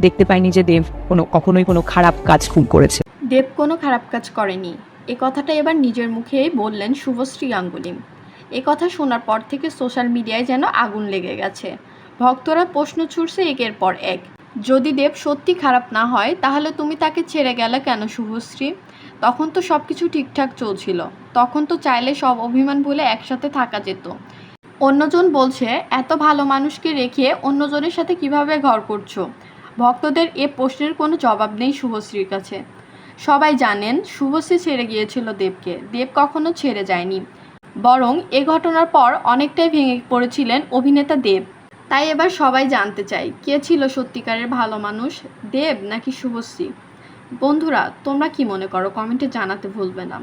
দেখতে পাইনি যে দেব কোনো, কখনোই কোনো খারাপ কাজ খুব করেছে। দেব কোনো খারাপ কাজ করেনি। এ কথাটা এবার নিজের মুখেই বললেন শুভশ্রী গাঙ্গুলি। এ কথা শোনার পর থেকে সোশ্যাল মিডিয়ায় যেন আগুন লেগে গেছে। ভক্তরা প্রশ্ন ছুড়ছে একের পর এক। যদি দেব সত্যি খারাপ না হয়, তাহলে তুমি তাকে ছেড়ে গেলে কেন শুভশ্রী? তখন তো সব কিছু ঠিকঠাক চলছিল। তখন তো চাইলে সব অভিমান ভুলে একসাথে থাকা যেত। অন্যজন বলছে, এত ভালো মানুষকে রেখে অন্যজনের সাথে কীভাবে ঘর করছ? ভক্তদের এ প্রশ্নের কোনো জবাব নেই শুভশ্রীর কাছে। সবাই জানেন, শুভশ্রী ছেড়ে গিয়েছিল দেবকে। দেব কখনো ছেড়ে যায়নি। বরং এ ঘটনার পর অনেকটাই ভেঙে পড়েছিলেন অভিনেতা দেব। তাই এবার সবাই জানতে চাই কে ছিল সত্যিকারের ভালো মানুষ, দেব নাকি শুভশ্রী? বন্ধুরা, তোমরা কি মনে করো? কমেন্টে জানাতে ভুলবে না।